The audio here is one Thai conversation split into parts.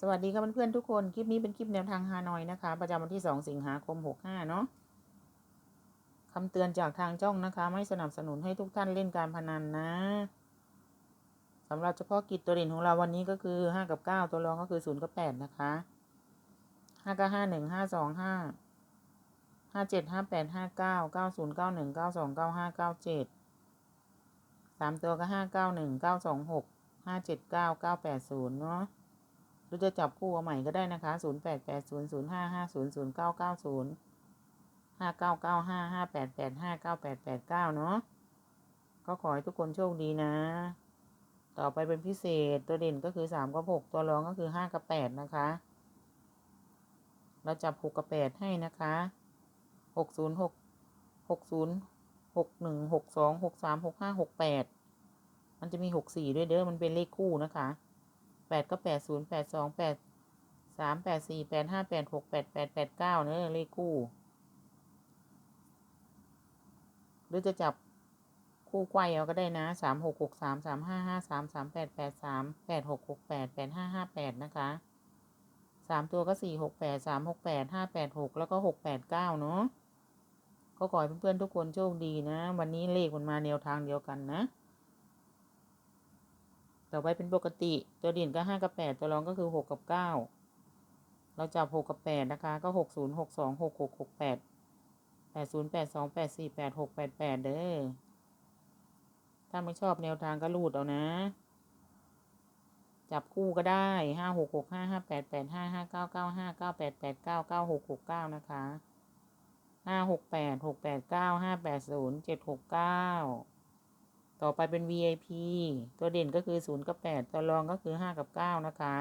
สวัสดีค่ะเพื่อนๆทุกคน คลิปนี้เป็นคลิปแนวทางฮานอยนะคะ ประจำวันที่ 2 สิงหาคม 65 เนาะคำเตือนจากทางจ้องนะคะ ไม่สนับสนุนให้ทุกท่านเล่นการพนันนะสำหรับเฉพาะกิจตัวเด่นของเราวันนี้ก็คือ 5 กับ 9 ตัวรองก็คือ 0 กับ 8 นะคะ 5 กับ 5 1 5 2 5 5 7 5 8 5 9 9 0 9 1 9 2 9 5 9 7 3 ตัวก็ 5 9 1 9 2 6 5 7 9 9 8 0 เนาะ หรือจะจับคู่เอาใหม่ก็ได้นะคะ 0 8 8 0 0 5 5 0 0 9 9 0 5 9 9 5 5 8 8 5 9 8 8 9 เนาะก็ขอให้ทุกคนโชคดีนะ ต่อไปเป็นพิเศษตัวเด่นก็คือ 3 กับ 6 ตัวรองก็คือ 5 กับ 8 นะคะ เราจับ6กับ 8 ให้นะคะ 6 0 6 6 0 6 1 6 2 6 3 6 5 6 8 มันจะมี 6 4 ด้วยเด้อ มันเป็นเลขคู่นะคะ แปดก็แปดศูนย์แปดสองแปดสามแปดสี่แปดห้าแปดหกแปดแปดแปดเก้าเนอะเลขคู่ หรือจะจับคู่ไกวเอาก็ได้นะสามหกหกสามสามห้าห้าสามสามแปดแปดสามแปดหกหกแปดแปดห้าห้าแปดนะคะสามตัวก็สี่หกแปดสามหกแปดห้าแปดหกแล้วก็หกแปดเก้าเนาะก็ขอให้เพื่อนๆทุกคนโชคดีนะ วันนี้เลขมันมาแนวทางเดียวกันนะ ต่อไปเป็นปกติ ตัวเด่นก็ห้ากับแปดตัวรองก็คือหกกับเก้าเราจับหกกับแปดนะคะ ก็หกศูนย์หกสองหกหกหกแปดแปดศูนย์แปดสองแปดสี่แปดหกแปดแปดเด้อ ถ้าไม่ชอบแนวทางก็รูดเอานะ จับคู่ก็ได้ห้าหกหกห้าห้าแปดแปดห้าห้าเก้าเก้าห้าเก้าแปดแปดเก้าเก้าหกหกเก้านะคะห้าหกแปดหกแปดเก้าห้าแปดศูนย์เจ็ดหกเก้า ต่อไปเป็น VIP ตัวเด่นก็คือ0กับ8ตัวรองก็คือ5กับ9นะคะ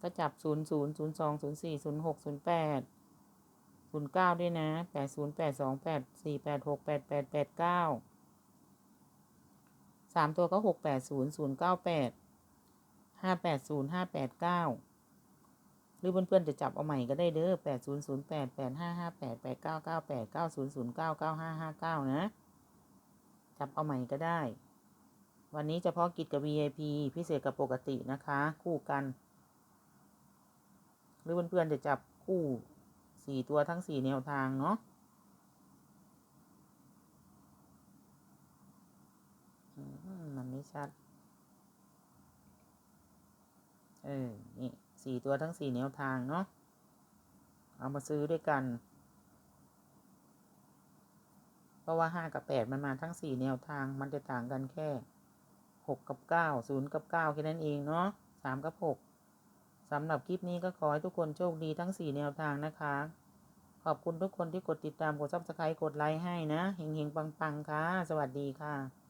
ก็จับ 0 0 0 2 0 4 0 6 0 8 0 9 ด้วยนะ 8 0 8 2 8 4 8 6 8 8 8 9 3 ตัวก็ 6 8 0 0 9 8 5 8 0 5 8 9 หรือเพื่อนๆจะจับเอาใหม่ก็ได้เด้อ 8 0 0 8 8 5 5 8 8 9 9 8 9 0 0 9 9 5 5 9 นะ จับเอาใหม่ก็ได้ วันนี้เฉพาะกิจกับ VIP พิเศษกับปกตินะคะ คู่กัน หรือเพื่อนๆจะจับคู่สี่ตัวทั้งสี่แนวทางเนาะมันไม่ชัด เออ นี่สี่ตัวทั้งสี่แนวทางเนาะ เอามาซื้อด้วยกัน เพราะว่าห้ากับแปดมันมาทั้งสี่แนวทาง มันจะต่างกันแค่หกกับเก้าศูนย์กับเก้าแค่นั้นเองเนาะสามกับหกสำหรับคลิปนี้ก็ขอให้ทุกคนโชคดีทั้งสี่แนวทางนะคะ ขอบคุณทุกคนที่กดติดตามกดซับสไครต์กดไลค์ให้นะเฮงๆปังๆค่ะ สวัสดีค่ะ